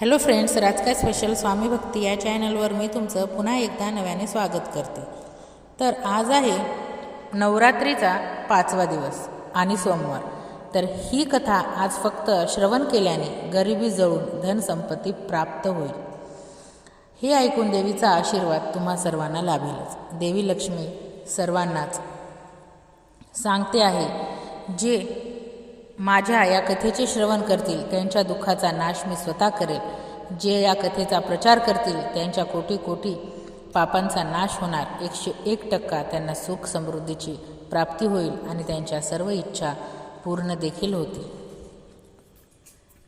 Hello friends राजकाय special Swami Bhakti या चॅनलवर मी तुमचं पुन्हा एकदा नव्याने स्वागत करते. तर आज आहे नवरात्रीचा पाचवा दिवस आणि सोमवार. तर ही कथा आज फक्त श्रवण केल्याने गरिबी जळून धनसंपत्ती प्राप्त होईल. हे ऐकून देवीचा आशीर्वाद तुम्हा सर्वांना लाभेलच. देवी लक्ष्मी सर्वांनाच सांगते आहे जे माझ्या या कथेचे श्रवण करतील त्यांच्या दुःखाचा नाश मी स्वतः करेल. जे या कथेचा प्रचार करतील त्यांच्या कोटी कोटी पापांचा नाश होणार. एकशे एक टक्का त्यांना सुख समृद्धीची प्राप्ती होईल आणि त्यांच्या सर्व इच्छा पूर्ण देखील होतील.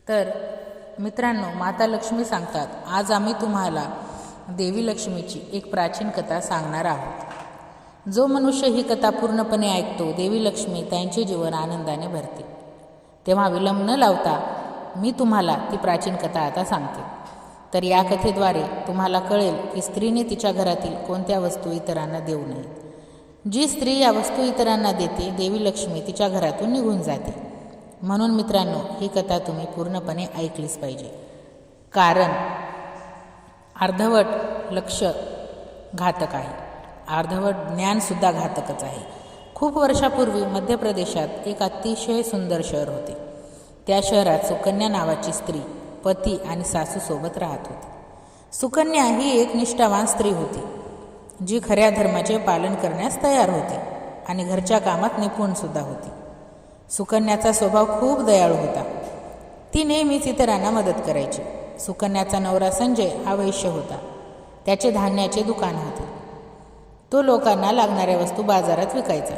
तर मित्रांनो माता लक्ष्मी सांगतात आज आम्ही तुम्हाला देवी लक्ष्मीची एक प्राचीन कथा सांगणार आहोत. जो मनुष्य ही कथा पूर्णपणे ऐकतो देवी लक्ष्मी त्यांचे जीवन आनंदाने भरते. तेव्हा विलंब न लावता मी तुम्हाला ती प्राचीन कथा आता सांगते. तर या कथेद्वारे तुम्हाला कळेल की स्त्रीने तिच्या घरातील कोणत्या वस्तू इतरांना देऊ नये. जी स्त्री या वस्तू इतरांना देते देवी लक्ष्मी तिच्या घरातून निघून जाते. म्हणून मित्रांनो ही कथा तुम्ही पूर्णपणे ऐकलीच पाहिजे. कारण अर्धवट लक्ष घातक आहे. अर्धवट ज्ञानसुद्धा घातकच आहे. खूप वर्षापूर्वी मध्य प्रदेशात एक अतिशय सुंदर शहर होते. त्या शहरात सुकन्या नावाची स्त्री पती आणि सासूसोबत राहत होती. सुकन्या ही एक निष्ठावान स्त्री होती जी खऱ्या धर्माचे पालन करण्यास तयार होती आणि घरच्या कामात निपुणसुद्धा होती. सुकन्याचा स्वभाव खूप दयाळू होता. ती नेहमीच इतरांना मदत करायची. सुकन्याचा नवरा संजय हा वैश्य होता. त्याचे धान्याचे दुकान होते. तो लोकांना लागणाऱ्या वस्तू बाजारात विकायचा.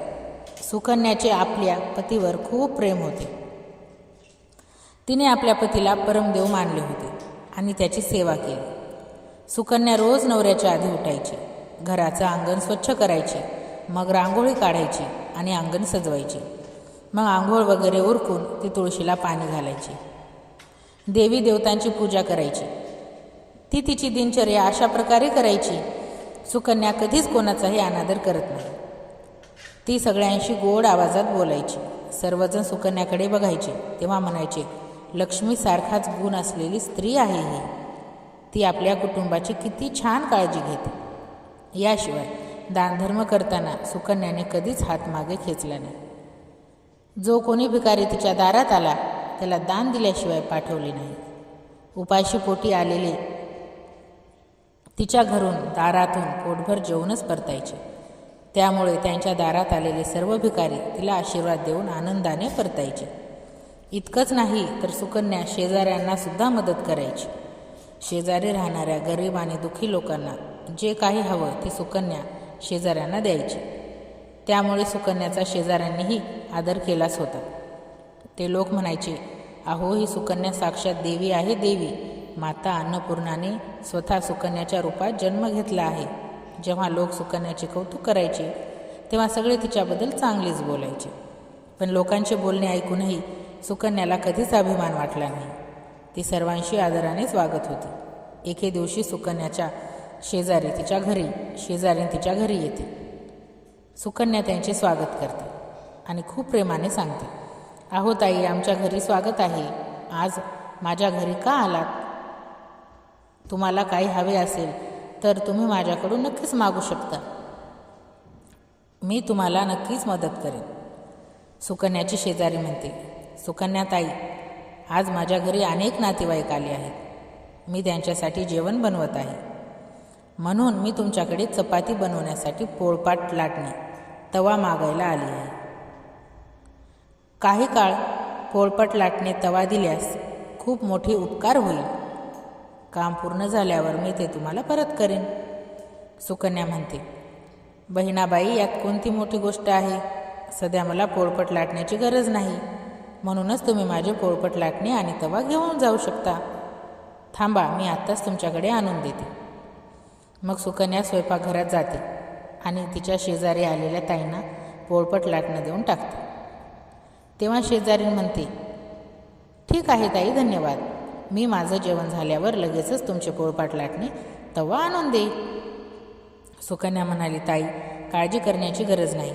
सुकन्याचे आपल्या पतीवर खूप प्रेम होते. तिने आपल्या पतीला परमदेव मानले होते आणि त्याची सेवा केली. सुकन्या रोज नवऱ्याच्या आधी उठायची. घराचं अंगण स्वच्छ करायची. मग रांगोळी काढायची आणि अंगण सजवायची. मग आंघोळ वगैरे उरकून ती तुळशीला पाणी घालायची. देवी देवतांची पूजा करायची. ती तिची दिनचर्या अशा प्रकारे करायची सुकन्या कधीच कोणाचाही अनादर करत नाही. ती सगळ्यांशी गोड आवाजात बोलायची. सर्वजण सुकन्याकडे बघायचे तेव्हा म्हणायचे लक्ष्मीसारखाच गुण असलेली स्त्री आहे ही. ती आपल्या कुटुंबाची किती छान काळजी घेते. याशिवाय दानधर्म करताना सुकन्याने कधीच हात मागे खेचला नाही. जो कोणी भिकारी तिच्या दारात आला त्याला दान दिल्याशिवाय पाठवले नाही. उपाशी पोटी आलेले तिच्या घरून दारातून पोटभर जेवणच परतायचे. त्यामुळे त्यांच्या दारात आलेले सर्व भिकारी तिला आशीर्वाद देऊन आनंदाने परतायचे. इतकंच नाही तर सुकन्या शेजाऱ्यांना सुद्धा मदत करायची. शेजारी राहणाऱ्या गरीब आणि दुःखी लोकांना जे काही हवं ते सुकन्या शेजाऱ्यांना द्यायची. त्यामुळे सुकन्याचा शेजाऱ्यांनीही आदर केलाच होता. ते लोक म्हणायचे अहो ही सुकन्या साक्षात देवी आहे देवी. माता अन्नपूर्णाने स्वतः सुकन्याच्या रूपात जन्म घेतला आहे. जेव्हा लोक सुकन्याचे कौतुक करायचे तेव्हा सगळे तिच्याबद्दल चांगलेच बोलायचे. पण लोकांचे बोलणे ऐकूनही सुकन्याला कधीच अभिमान वाटला नाही. ती सर्वांशी आदरानेच वागत होती. एके दिवशी सुकन्याच्या शेजारी तिच्या घरी शेजारी तिच्या घरी येते. सुकन्या त्यांचे स्वागत करते आणि खूप प्रेमाने सांगते अहो ताई आमच्या घरी स्वागत आहे. आज माझ्या घरी का आलात? तुम्हाला काही हवे असेल तर तुम्ही माझ्याकडून नक्कीच मागू शकता. मी तुम्हाला नक्कीच मदत करेन. सुकन्याची शेजारी म्हणते सुकन्या ताई आज माझ्या घरी अनेक नातेवाईक आले आहेत. मी त्यांच्यासाठी जेवण बनवत आहे. म्हणून मी तुमच्याकडे चपाती बनवण्यासाठी पोळपाट लाटणे तवा मागायला आली आहे. काही काळ पोळपट लाटणे तवा दिल्यास खूप मोठे उपकार होईल. काम पूर्ण झाल्यावर मी ते तुम्हाला परत करेन. सुकन्या म्हणते बहिणाबाई यात कोणती मोठी गोष्ट आहे? सध्या मला पोळपट लाटण्याची गरज नाही. म्हणूनच तुम्ही माझे पोळपट लाटणे आणि तवा घेऊन जाऊ शकता. थांबा मी आत्ताच तुमच्याकडे आणून देते. मग सुकन्या स्वयंपाकघरात जाते आणि तिच्या शेजारी आलेल्या ताईंना पोळपट लाटणं देऊन टाकते. तेव्हा शेजारी म्हणते ठीक आहे ताई धन्यवाद. मी माझं जेवण झाल्यावर लगेचच तुमचे पोळपाट लाटणे तवा आणून दे. सुकन्या म्हणाली ताई काळजी करण्याची गरज नाही.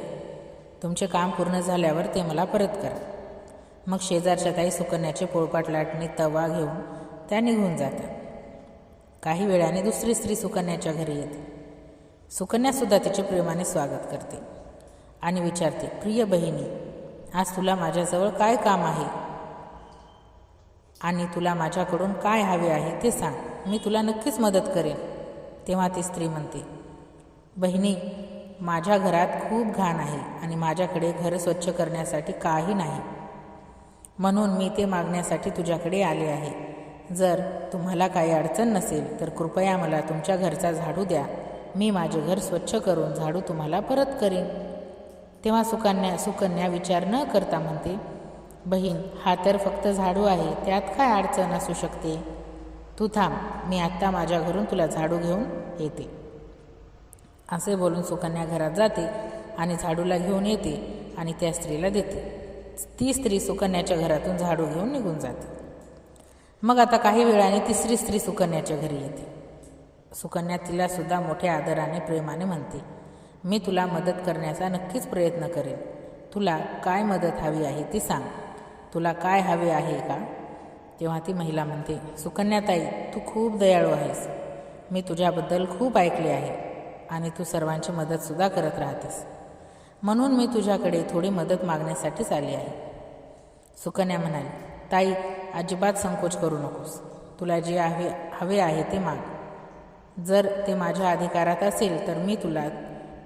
तुमचे काम पूर्ण झाल्यावर ते मला परत करा. मग शेजारच्या ताई सुकन्याचे पोळपाट लाटणे तवा घेऊन त्या निघून जातात. काही वेळाने दुसरी स्त्री सुकन्याच्या घरी येते. सुकन्यासुद्धा तिचे प्रेमाने स्वागत करते आणि विचारते प्रिय बहिणी आज तुला माझ्याजवळ काय काम आहे? आणि तुला माझ्याकडून काय हवे आहे ते सांग. मी तुला नक्कीच मदत करेन. तेव्हा ती स्त्री म्हणते बहिणी माझ्या घरात खूप घाण आहे आणि माझ्याकडे घर स्वच्छ करण्यासाठी काही नाही. म्हणून मी ते मागण्यासाठी तुझ्याकडे आले आहे. जर तुम्हाला काही अडचण नसेल तर कृपया मला तुमच्या घरचा झाडू द्या. मी माझे घर स्वच्छ करून झाडू तुम्हाला परत करीन. तेव्हा सुकन्या सुकन्या विचार न करता म्हणते बहीण हा तर फक्त झाडू आहे त्यात काय अडचण असू शकते? तू थांब मी आत्ता माझ्या घरून तुला झाडू घेऊन येते. असे बोलून सुकन्या घरात जाते आणि झाडूला घेऊन येते आणि त्या स्त्रीला देते. ती स्त्री सुकन्याच्या घरातून झाडू घेऊन निघून जाते. मग आता काही वेळाने तिसरी स्त्री सुकन्याच्या घरी येते. सुकन्या तिला सुद्धा मोठ्या आदराने प्रेमाने म्हणते मी तुला मदत करण्याचा नक्कीच प्रयत्न करेन. तुला काय मदत हवी आहे ती सांग. तुला काय हवे आहे का? तेव्हा ती महिला म्हणते सुकन्याताई तू खूप दयाळू आहेस. मी तुझ्याबद्दल खूप ऐकले आहे आणि तू सर्वांची मदतसुद्धा करत राहतेस. म्हणून मी तुझ्याकडे थोडी मदत मागण्यासाठीच आली आहे. सुकन्या म्हणाली ताई अजिबात संकोच करू नकोस. तुला जे हवे हवे आहे ते माग. जर ते माझ्या अधिकारात असेल तर मी तुला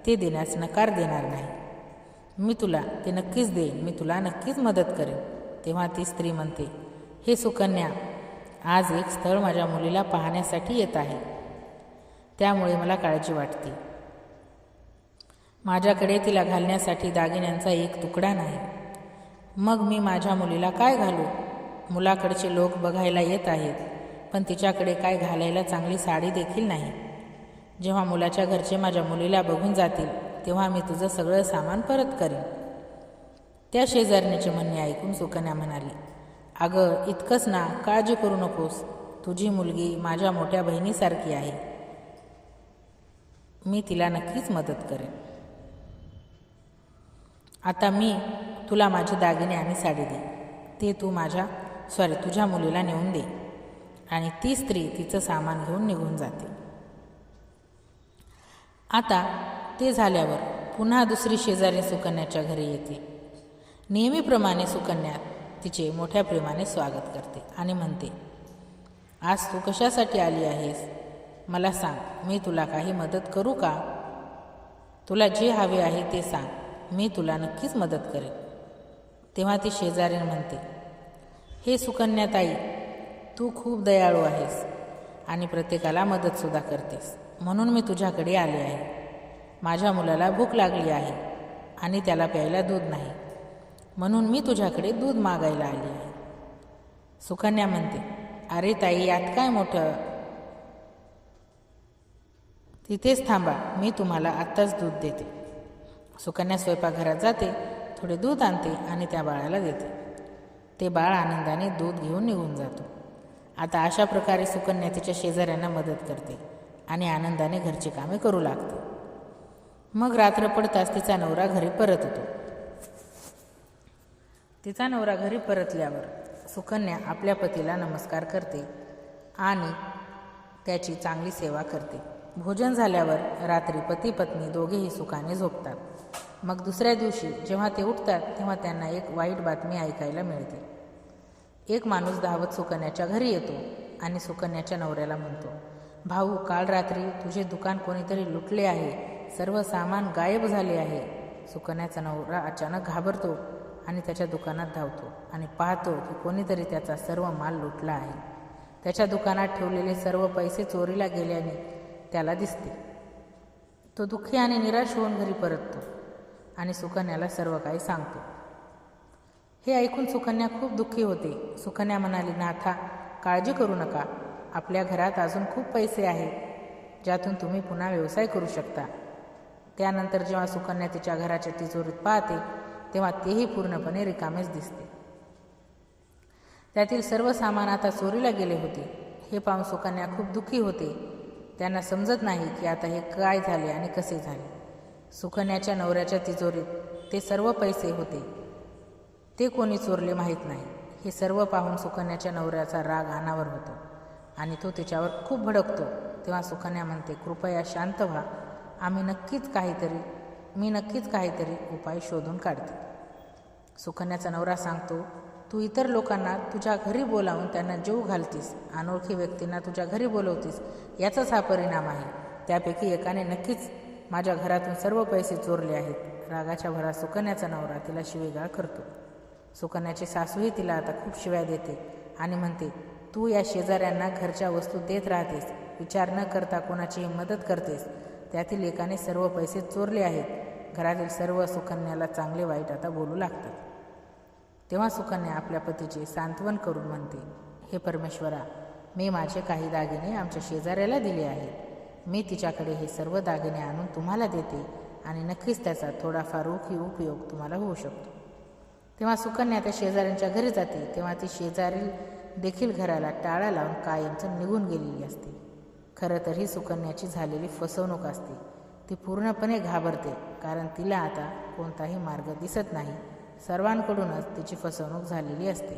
ते देण्यास नकार देणार नाही. मी तुला ते नक्कीच देईन. मी तुला नक्कीच मदत करेन. तेव्हा ती स्त्री म्हणते हे सुकन्या आज एक स्थळ माझ्या मुलीला पाहण्यासाठी येत आहे. त्यामुळे मला काळजी वाटते. माझ्याकडे तिला घालण्यासाठी दागिन्यांचा एक तुकडा नाही. मग मी माझ्या मुलीला काय घालू? मुलाकडचे लोक बघायला येत आहेत पण तिच्याकडे काय घालायला चांगली साडी देखील नाही. जेव्हा मुलाच्या घरचे माझ्या मुलीला बघून जातील तेव्हा मी तुझं सगळं सामान परत करीन. त्या शेजारणीचे म्हणणे ऐकून सुकन्या म्हणाली अगं इतकंच ना काळजी करू नकोस. तुझी मुलगी माझ्या मोठ्या बहिणीसारखी आहे. मी तिला नक्कीच मदत करेन. आता मी तुला माझे दागिने आणि साडी दे ते तू माझ्या सॉरी तुझ्या मुलीला नेऊन दे. आणि ती स्त्री तिचं सामान घेऊन निघून जाते. आता ते झाल्यावर पुन्हा दुसरी शेजारी सुकन्याच्या घरी येते. नेहमीप्रमाणे सुकन्या तिचे मोठ्या प्रेमाने स्वागत करते आणि म्हणते आज तू कशासाठी आली आहेस? मला सांग मी तुला काही मदत करू का? तुला जे हवे आहे ते सांग मी तुला नक्कीच मदत करेन. तेव्हा ती शेजारीण म्हणते हे सुकन्याताई तू खूप दयाळू आहेस आणि प्रत्येकाला मदतसुद्धा करतेस. म्हणून मी तुझ्याकडे आले आहे. माझ्या मुलाला भूक लागली आहे आणि त्याला प्यायला दूध नाही. म्हणून मी तुझ्याकडे दूध मागायला आली आहे. सुकन्या म्हणते अरे ताई यात काय मोठं? तिथेच थांबा मी तुम्हाला आत्ताच दूध देते. सुकन्या स्वयंपाकघरात जाते थोडे दूध आणते आणि त्या बाळाला देते. ते बाळ आनंदाने दूध घेऊन निघून जातो. आता अशा प्रकारे सुकन्या तिच्या शेजाऱ्यांना मदत करते आणि आनंदाने घरची कामे करू लागते. मग रात्र पडताच तिचा नवरा घरी परत येतो. तिचा नवरा घरी परतल्यावर सुकन्या आपल्या पतीला नमस्कार करते आणि त्याची चांगली सेवा करते. भोजन झाल्यावर रात्री पती पत्नी दोघेही सुखाने झोपतात. मग दुसऱ्या दिवशी जेव्हा ते उठतात तेव्हा त्यांना एक वाईट बातमी ऐकायला मिळते. एक माणूस धावत सुकन्याच्या घरी येतो आणि सुकन्याच्या नवऱ्याला म्हणतो भाऊ काल रात्री तुझे दुकान कोणीतरी लुटले आहे. सर्व सामान गायब झाले आहे. सुकन्याचा नवरा अचानक घाबरतो आणि त्याच्या दुकानात धावतो आणि पाहतो की कोणीतरी त्याचा सर्व माल लुटला आहे. त्याच्या दुकानात ठेवलेले सर्व पैसे चोरीला गेल्याने त्याला दिसते. तो दुःखी आणि निराश होऊन घरी परततो आणि सुकन्याला सर्व काही सांगतो. हे ऐकून सुकन्या खूप दुःखी होते. सुकन्या म्हणाली नाथा काळजी करू नका. आपल्या घरात अजून खूप पैसे आहेत ज्यातून तुम्ही पुन्हा व्यवसाय करू शकता. त्यानंतर जेव्हा सुकन्या तिच्या घराच्या तिजोरीत पाहते तेव्हा तेही पूर्णपणे रिकामेच दिसते. त्यातील सर्व सामान आता चोरीला गेले होते. हे पाहून सुकन्या खूप दुःखी होते. त्यांना समजत नाही की आता हे काय झाले आणि कसे झाले. सुकन्याच्या नवऱ्याच्या तिजोरीत ते सर्व पैसे होते. ते कोणी चोरले माहीत नाही. हे सर्व पाहून सुकन्याच्या नवऱ्याचा राग अनावर होतो आणि तो तिच्यावर खूप भडकतो. तेव्हा सुकन्या म्हणते कृपया शांत व्हा. आम्ही नक्कीच काहीतरी मी नक्कीच काहीतरी उपाय शोधून काढते. सुकन्याचा नवरा सांगतो तू इतर लोकांना तुझ्या घरी बोलावून त्यांना जीव घालतीस. अनोळखी व्यक्तींना तुझ्या घरी बोलवतीस. याचाच हा परिणाम आहे. त्यापैकी एकाने नक्कीच माझ्या घरातून सर्व पैसे चोरले आहेत. रागाच्या भरात सुकन्याचा नवरा तिला शिवेगाळ करतो. सुकन्याची सासूही तिला आता खूप शिव्या देते आणि म्हणते तू या शेजाऱ्यांना घरच्या वस्तू देत राहतेस. विचार न करता कोणाचीही मदत करतेस. त्यातील एकाने सर्व पैसे चोरले आहेत. घरातील सर्व सुकन्याला चांगले वाईट आता बोलू लागतात. तेव्हा सुकन्या आपल्या पतीचे सांत्वन करून म्हणते हे परमेश्वरा मी माझे काही दागिने आमच्या शेजाऱ्याला दिले आहेत. मी तिच्याकडे हे सर्व दागिने आणून तुम्हाला देते आणि नक्कीच त्याचा थोडाफार रोखी उपयोग तुम्हाला होऊ शकतो. तेव्हा सुकन्या त्या शेजाऱ्यांच्या घरी जाते. तेव्हा ती शेजारी देखील घराला टाळा लावून कायमचं निघून गेलेली असते. खरं तर ही सुकन्याची झालेली फसवणूक असते. ती पूर्णपणे घाबरते कारण तिला आता कोणताही मार्ग दिसत नाही. सर्वांकडूनच तिची फसवणूक झालेली असते.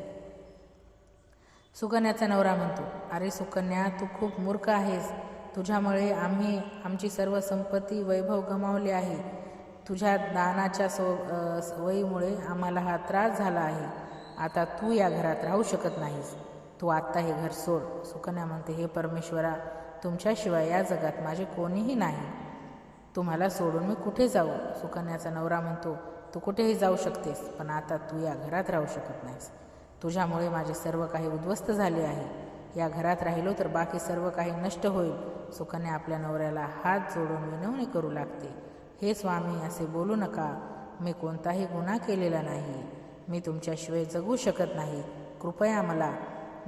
सुकन्याचा नवरा म्हणतो अरे सुकन्या तू खूप मूर्ख आहेस. तुझ्यामुळे आम्ही आमची सर्व संपत्ती वैभव गमावले आहे. तुझ्या दानाच्या सव सवयीमुळे आम्हाला हा त्रास झाला आहे. आता तू या घरात राहू शकत नाहीस. तू आत्ता हे घर सोड. सुकन्या म्हणते हे परमेश्वरा तुमच्याशिवाय या जगात माझे कोणीही नाही. तुम्हाला सोडून मी कुठे जाऊ? सुकन्याचा नवरा म्हणतो तू कुठेही जाऊ शकतेस पण आता तू या घरात राहू शकत नाहीस. तुझ्यामुळे माझे सर्व काही उद्ध्वस्त झाले आहे. या घरात राहिलो तर बाकी सर्व काही नष्ट होईल. सुकन्या आपल्या नवऱ्याला हात जोडून विनवणी करू लागते. हे स्वामी असे बोलू नका. मी कोणताही गुन्हा केलेला नाही. मी तुमच्याशिवाय जगू शकत नाही. कृपया मला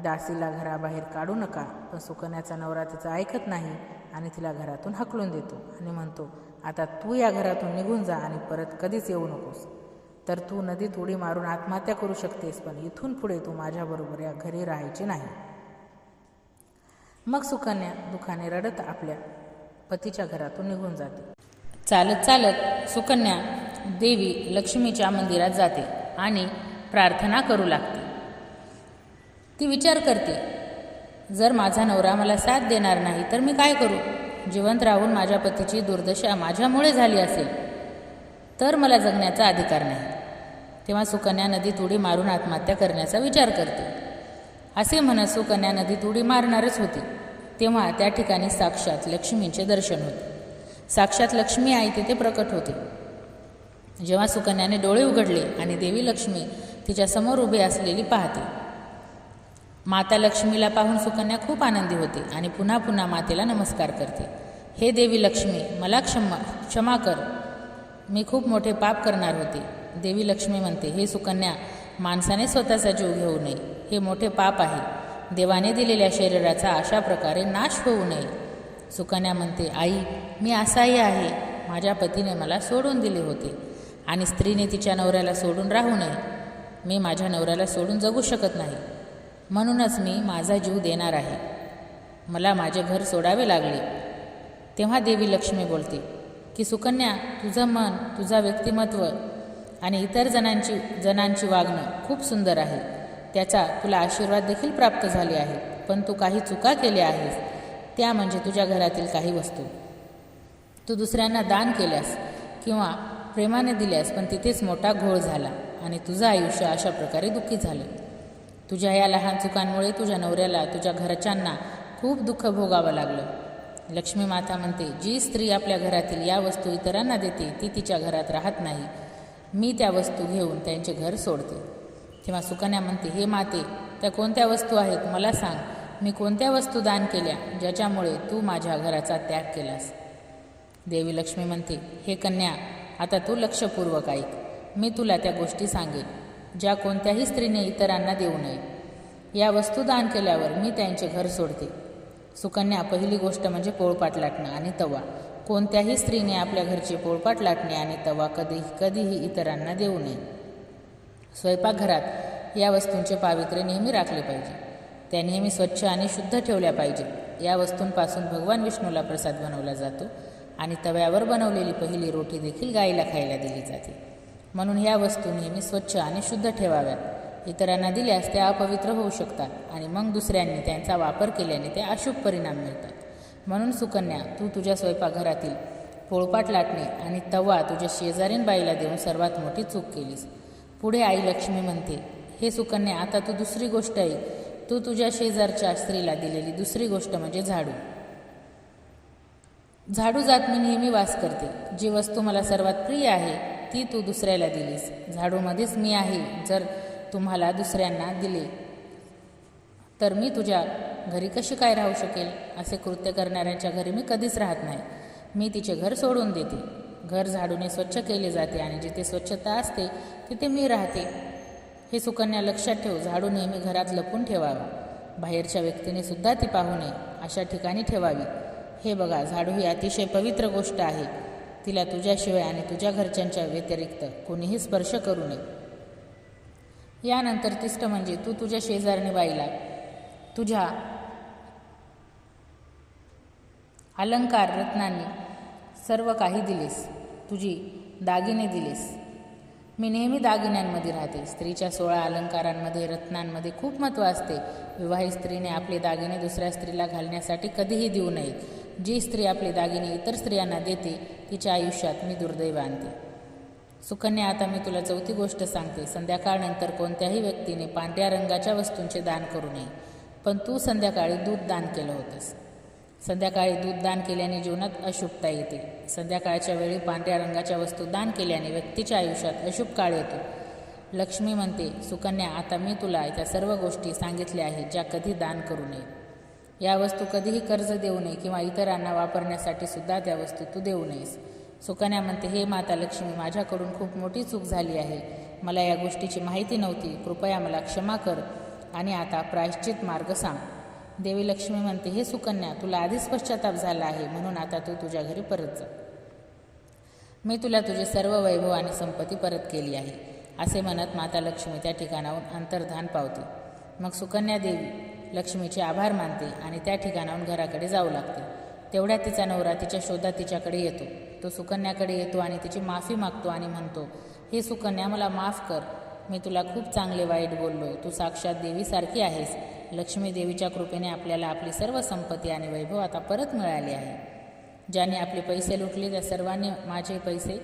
दासीला घराबाहेर काढू नका. पण सुकन्याचा नवरा तिचं ऐकत नाही आणि तिला घरातून हकलून देतो आणि म्हणतो आता तू या घरातून निघून जा आणि परत कधीच येऊ नकोस. तर तू नदीत उडी मारून आत्महत्या करू शकतेस पण इथून पुढे तू माझ्याबरोबर या घरी राहायची नाही. मग सुकन्या दुखाने रडत आपल्या पतीच्या घरातून निघून जाते. चालत चालत सुकन्या देवी लक्ष्मीच्या मंदिरात जाते आणि प्रार्थना करू लागते. ती विचार करते जर माझा नवरा मला साथ देणार नाही तर मी काय करू? जिवंत राहून माझ्या पतीची दुर्दशा माझ्यामुळे झाली असेल तर मला जगण्याचा अधिकार नाही. तेव्हा सुकन्या नदीत उडी मारून आत्महत्या करण्याचा विचार करते. असे म्हणत सुकन्या नदीत उडी मारणारच होती. तेव्हा त्या ठिकाणी साक्षात लक्ष्मींचे दर्शन होते. साक्षात लक्ष्मी आई तिथे प्रकट होते. जेव्हा सुकन्याने डोळे उघडले आणि देवी लक्ष्मी तिच्यासमोर उभी असलेली पाहते माता लक्ष्मीला पाहून सुकन्या खूप आनंदी होते आणि पुन्हा पुन्हा मातेला नमस्कार करते. हे देवी लक्ष्मी मला क्षमा क्षमा कर. मी खूप मोठे पाप करणार होते. देवी लक्ष्मी म्हणते हे सुकन्या माणसाने स्वतःचा जीव घेऊ नये. हे मोठे पाप आहे. देवाने दिलेल्या शरीराचा अशा प्रकारे नाश होऊ नये. सुकन्या म्हणते आई मी असाही आहे. माझ्या पतीने मला सोडून दिले होते आणि स्त्रीने तिच्या नवऱ्याला सोडून राहू नये. मी माझ्या नवऱ्याला सोडून जगू शकत नाही. म्हणूनच मी माझा जीव देणार आहे. मला माझे घर सोडावे लागले. तेव्हा देवी लक्ष्मी बोलते की सुकन्या तुझं मन तुझा व्यक्तिमत्व आणि इतर जणांची जणांची वागणं खूप सुंदर आहे. त्याचा तुला आशीर्वाद देखील प्राप्त झाले आहे. पण तू काही चुका केल्या आहेस. त्या म्हणजे तुझ्या घरातील काही वस्तू. तू दुसऱ्यांना दान केल्यास किंवा प्रेमाने दिल्यास पण तिथेच मोठा घोळ झाला आणि तुझं आयुष्य अशा प्रकारे दुःखी झालं. तुझ्या या लहान चुकांमुळे तुझ्या नवऱ्याला तुझ्या घरच्यांना खूप दुःख भोगावं लागलं. लक्ष्मी माता म्हणते जी स्त्री आपल्या घरातील या वस्तू इतरांना देते ती तिच्या घरात राहत नाही. मी त्या वस्तू घेऊन त्यांचे घर सोडते. तेव्हा सुकन्या म्हणते हे माते त्या कोणत्या वस्तू आहेत? मला सांग. मी कोणत्या वस्तू दान केल्या ज्याच्यामुळे तू माझ्या घराचा त्याग केलास? देवी लक्ष्मी म्हणते हे कन्या आता तू लक्षपूर्वक ऐक. मी तुला त्या गोष्टी सांगेन. ज्या कोणत्याही स्त्रीने इतरांना देऊ नये. या वस्तू दान केल्यावर मी त्यांचे घर सोडते. सुकन्या पहिली गोष्ट म्हणजे पोळपाट लाटणं आणि तवा. कोणत्याही स्त्रीने आपल्या घरचे पोळपाट लाटणे आणि तवा कधीही कधीही इतरांना देऊ नये. स्वयंपाकघरात या वस्तूंचे पावित्र्य नेहमी राखले पाहिजे. त्या नेहमी स्वच्छ आणि शुद्ध ठेवल्या पाहिजेत. या वस्तूंपासून भगवान विष्णूला प्रसाद बनवला जातो आणि तव्यावर बनवलेली पहिली रोटी देखील गाईला खायला दिली जाते. म्हणून ह्या वस्तू नेहमी स्वच्छ आणि शुद्ध ठेवाव्यात. इतरांना दिल्यास त्या अपवित्र होऊ शकतात आणि मग दुसऱ्यांनी त्यांचा वापर केल्याने ते अशुभ परिणाम मिळतात. म्हणून सुकन्या तू तुझ्या स्वयंपाकघरातील पोळपाट लाटणे आणि तवा तुझ्या शेजारीन बाईला देऊन सर्वात मोठी चूक केलीस. पुढे आई लक्ष्मी म्हणते हे सुकन्या आता तू दुसरी गोष्ट ऐक. तू तुझ्या शेजारच्या स्त्रीला दिलेली दुसरी गोष्ट म्हणजे झाडू. झाडू जात मी नेहमी वास करते. जी वस्तू मला सर्वात प्रिय आहे ती तू दुसऱ्याला दिलीस. झाडूमध्येच मी आहे जर तुम्हाला दुसऱ्यांना दिले. तर मी तुझ्या घरी कशी काय राहू शकेल? असे कृत्य करणाऱ्यांच्या घरी मी कधीच राहत नाही. मी तिचे घर सोडून देते. घर झाडूने स्वच्छ केले जाते आणि जिथे स्वच्छता असते तिथे मी राहते. हे सुकन्या लक्षात ठेव झाडू नेहमी घरात लपून ठेवावा. बाहेरच्या व्यक्तीने सुद्धा ती पाहू नये अशा ठिकाणी ठेवावी. हे बघा झाडू ही अतिशय पवित्र गोष्ट आहे. तिला तुझ्याशिवाय आणि तुझ्या घरच्यांच्या व्यतिरिक्त कोणीही स्पर्श करू नये. यानंतर तिष्ट म्हणजे तू तुझ्या शेजारणी बाईला तुझ्या अलंकार रत्नांनी सर्व काही दिलेस. तुझी दागिने दिलेस. मी नेहमी दागिन्यांमध्ये राहते. स्त्रीच्या सोळा अलंकारांमध्ये रत्नांमध्ये खूप महत्त्व असते. विवाहित स्त्रीने आपले दागिने दुसऱ्या स्त्रीला घालण्यासाठी कधीही देऊ नयेत जी स्त्री आपले दागिने इतर स्त्रियांना देते तिच्या आयुष्यात मी दुर्दैव आणते. सुकन्या आता मी तुला चौथी गोष्ट सांगते. संध्याकाळनंतर कोणत्याही व्यक्तीने पांढऱ्या रंगाच्या वस्तूंचे दान करू नये पण तू संध्याकाळी दूध दान केलं होतंस. संध्याकाळी दूध दान केल्याने जीवनात अशुभता येते. संध्याकाळच्या वेळी पांढऱ्या रंगाच्या वस्तू दान केल्याने व्यक्तीच्या आयुष्यात अशुभ काळ येतो. लक्ष्मी म्हणते सुकन्या आता मी तुला त्या सर्व गोष्टी सांगितल्या आहेत ज्या कधी दान करू नये. या वस्तू कधीही कर्ज देऊ नये किंवा इतरांना वापरण्यासाठी सुद्धा त्या वस्तू तू देऊ नयेस. सुकन्या म्हणते हे माता लक्ष्मी माझ्याकडून खूप मोठी चूक झाली आहे. मला या गोष्टीची माहिती नव्हती. कृपया मला क्षमा कर आणि आता प्रायश्चित मार्ग सांग. देवी लक्ष्मी म्हणते हे सुकन्या तुला आधीच पश्चाताप झाला आहे म्हणून आता तू तुझ्या घरी परत जा. मी तुला तुझे सर्व वैभव आणि संपत्ती परत केली आहे. असे म्हणत माता लक्ष्मी त्या ठिकाणाहून अंतर्धान पावते. मग सुकन्या देवी लक्ष्मीचे आभार मानते आणि त्या ठिकाणाहून घराकडे जाऊ लागते. तेवढ्यात तिचा नवरा तिच्या शोधात तिच्याकडे येतो. तो सुकन्याकडे येतो आणि तिची माफी मागतो आणि म्हणतो हे सुकन्या मला माफ कर. मी तुला खूप चांगले वाईट बोललो. तू साक्षात देवीसारखी आहेस. लक्ष्मी देवीच्या कृपेने आपल्याला आपली सर्व संपत्ती आणि वैभव आता परत मिळाले आहे. ज्याने आपले पैसे लुटले त्या सर्वांनी माझे पैसे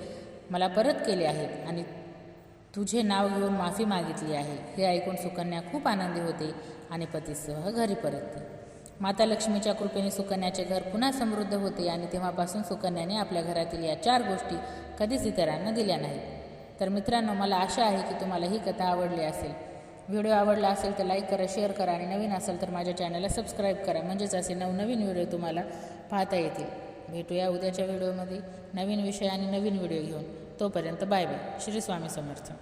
मला परत केले आहेत आणि तुझे नाव घेऊन माफी मागितली आहे. हे ऐकून सुकन्या खूप आनंदी होते आणि पतीसह घरी परतते माता लक्ष्मीच्या कृपेने सुकन्याचे घर पुन्हा समृद्ध होते आणि तेव्हापासून सुकन्याने आपल्या घरातील या चार गोष्टी कधीच इतरांना दिल्या नाहीत. तर मित्रांनो मला आशा आहे की तुम्हाला ही कथा आवडली असेल. व्हिडिओ आवडला असेल तर लाईक करा शेअर करा आणि नवीन असेल तर माझ्या चॅनलला सबस्क्राईब करा. म्हणजेच असे नवनवीन व्हिडिओ तुम्हाला पाहता येतील. भेटूया उद्याच्या व्हिडिओमध्ये. नवीन विषय आणि नवीन व्हिडिओ घेऊन. तोपर्यंत बाय बाय. श्री स्वामी समर्थ.